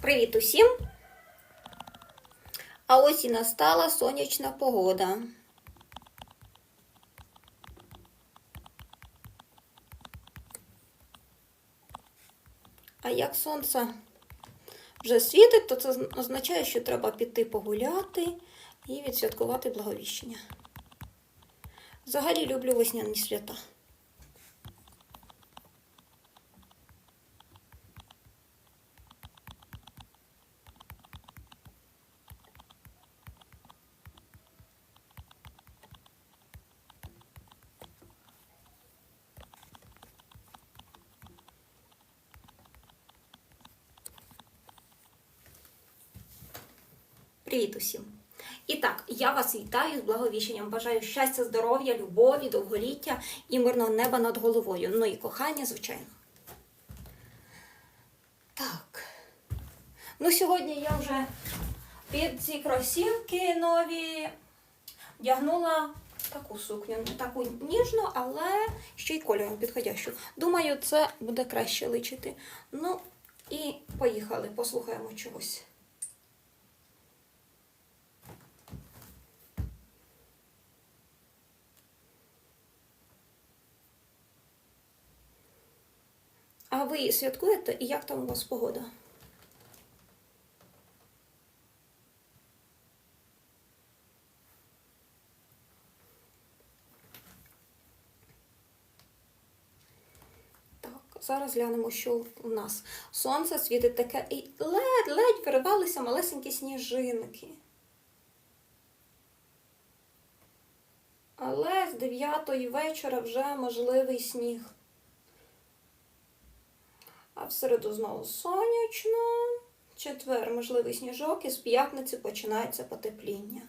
Привіт усім! А ось і настала сонячна погода. А як сонце вже світить, то це означає, що треба піти погуляти і відсвяткувати благовіщення. Взагалі люблю весняні свята. Привіт усім! І так, я вас вітаю з благовіщенням. Бажаю щастя, здоров'я, любові, довголіття і мирного неба над головою. Ну і кохання, звичайно. Так. Ну, сьогодні я вже під ці кросівки нові вдягнула таку сукню. Не таку ніжну, але ще й кольором підходящу. Думаю, це буде краще личити. Ну, і поїхали, послухаємо чогось. А ви святкуєте і як там у вас погода? Зараз глянемо, що у нас. Сонце світить таке і ледь-ледь виривалися малесенькі сніжинки. Але з 9 вечора вже можливий сніг. А в середу знову сонячно. Четвер можливий сніжок, і з п'ятниці починається потепління.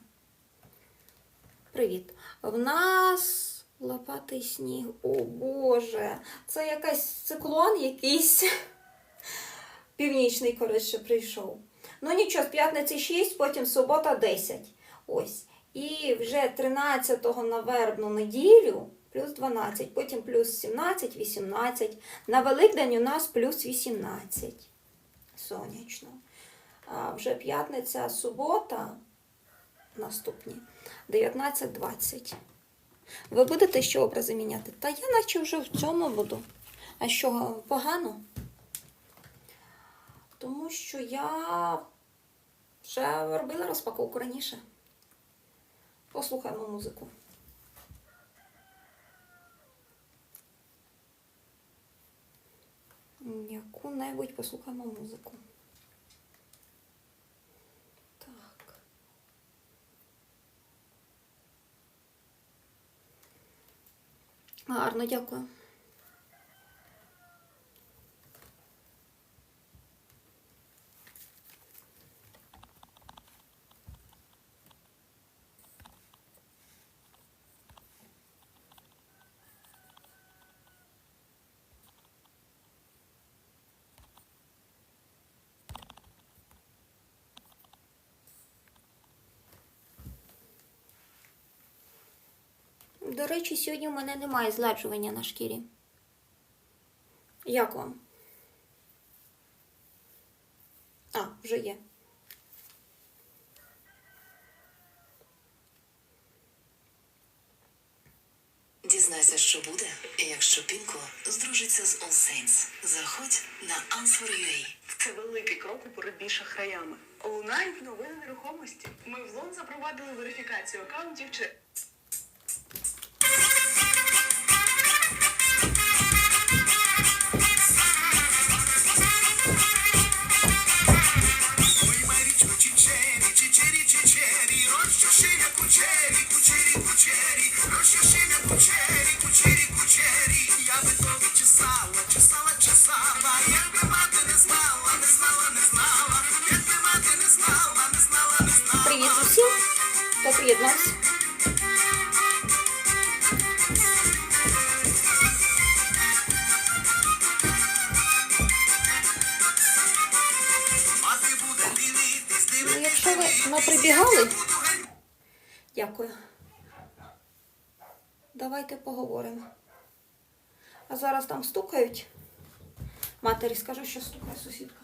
Привіт. В нас лопатий сніг. О Боже! Це якийсь циклон якийсь північний, коротше, прийшов. Ну нічого, з п'ятниці 6, потім субота 10. Ось. І вже 13-го на вербну неділю плюс 12, потім плюс 17, 18. На Великдень у нас плюс 18. Сонячно. А вже п'ятниця, субота наступні 19-20. Ви будете ще образи міняти? Та я наче вже в цьому буду. А що, погано? Тому що я вже робила розпаковку раніше. Послухаємо музику. Яку-небудь послухаємо музику. Так. Гарно, дякую. До речі, сьогодні у мене немає зладжування на шкірі. Як вам? А, вже є. Дізнайся, що буде, якщо Пінко здружиться з All Saints. Заходь на Answer.ua. Це великий крок у боротьбі шахраями. Лунають новини нерухомості. Ми в зон запровадили верифікацію акаунтів чи прибігали, дякую. Давайте поговоримо. А зараз там стукають. Матері скажу, що стукає сусідка.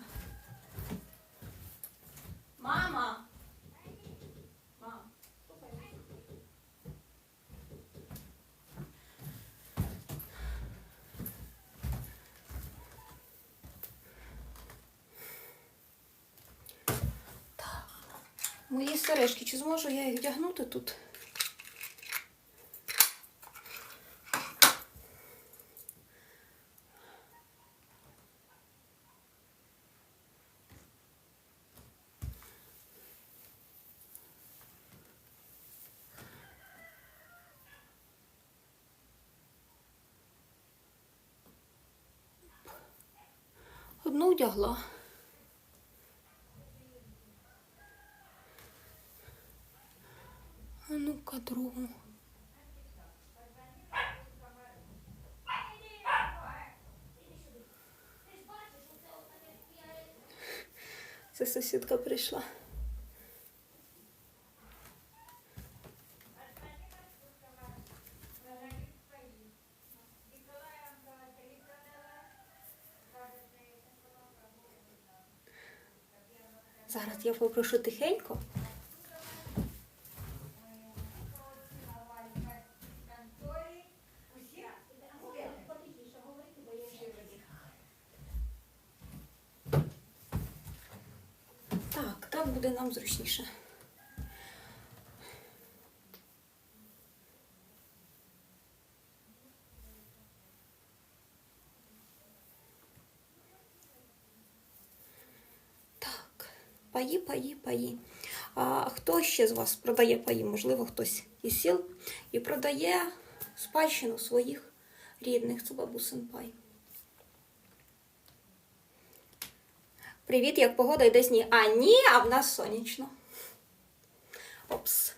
Мої сережки, чи зможу я їх вдягнути тут? Одну вдягла. Це сусідка прийшла. Зараз я попрошу тихенько. Так, так буде нам зручніше. Так, паї, паї, паї. А хто ще з вас продає паї? Можливо, хтось із сіл і продає спадщину своїх рідних, це бабусин пай. Привіт, як погода йде сніг. А ні, а в нас сонячно. Опс.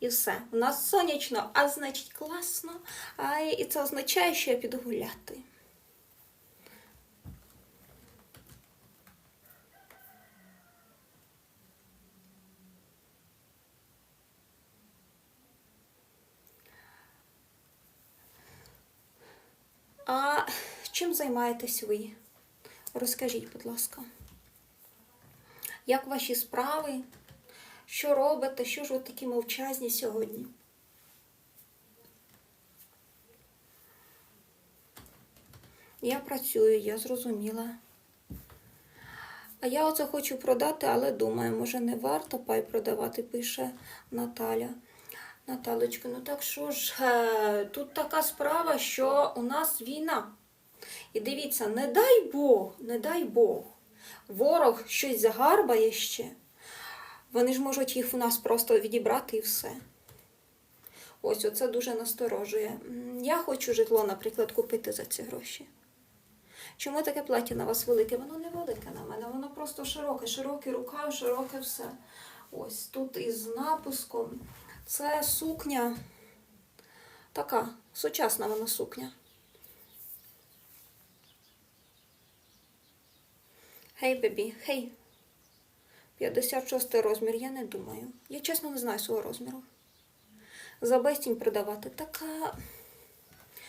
І все. У нас сонячно, а значить класно. А, і це означає, що я піду гуляти. А чим займаєтесь ви? Розкажіть, будь ласка. Як ваші справи? Що робите? Що ж ви такі мовчазні сьогодні? Я працюю, я зрозуміла. А я оце хочу продати, але думаю, може не варто пай продавати, пише Наталя. Наталочка, ну так що ж, е, тут така справа, що у нас війна. І дивіться, не дай Бог, не дай Бог, ворог щось загарбає ще. Вони ж можуть їх у нас просто відібрати і все. Ось оце дуже насторожує. Я хочу житло, наприклад, купити за ці гроші. Чому таке плаття на вас велике? Воно не велике на мене, воно просто широке, широкий рукав, широке все. Ось тут із напуском. Це сукня. Така сучасна вона сукня. Хей, бебі, хей. 56 розмір, я не думаю. Я чесно не знаю свого розміру. За безцінь продавати. Така.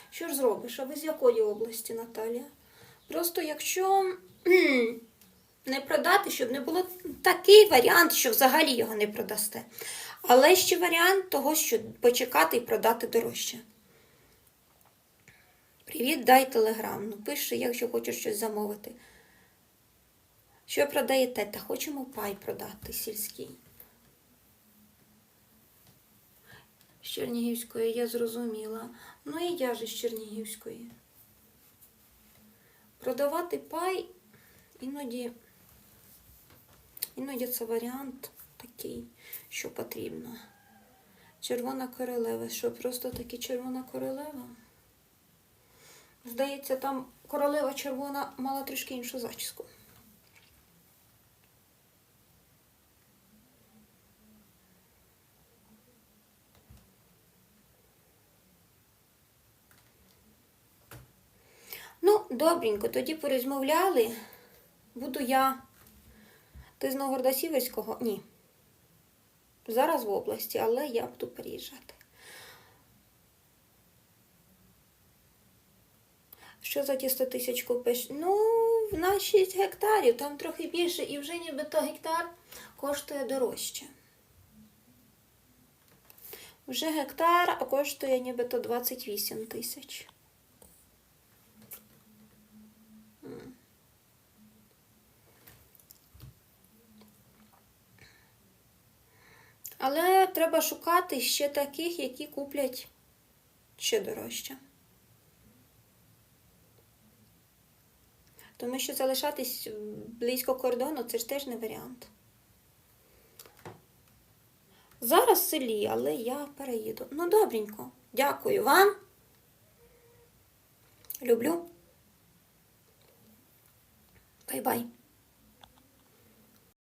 Що ж зробиш? А ви з якої області, Наталія? Просто якщо не продати, щоб не було такий варіант, що взагалі його не продасте. Але ще варіант того, що почекати і продати дорожче. Привіт, дай телеграм. Ну, пиши, якщо хочеш щось замовити. Що продаєте? Та хочемо пай продати сільський. З Чернігівської я зрозуміла. Ну і я ж із Чернігівської. Продавати пай іноді, іноді це варіант такий, що потрібно. Червона королева. Що просто таки червона королева? Здається, там королева червона мала трішки іншу зачіску. Ну, добренько, тоді порозмовляли. Буду я. Ти з Новгорода Сіверського? Ні. Зараз в області, але я буду переїжджати. Що за ті 100 тисяч купиш? Ну, на 6 гектарів, там трохи більше, і вже нібито гектар коштує дорожче. Вже гектар коштує нібито 28 тисяч. Але треба шукати ще таких, які куплять ще дорожче. Тому що залишатись близько кордону це ж теж не варіант. Зараз в селі, але я переїду. Ну, добренько. Дякую вам. Люблю. Бай-бай.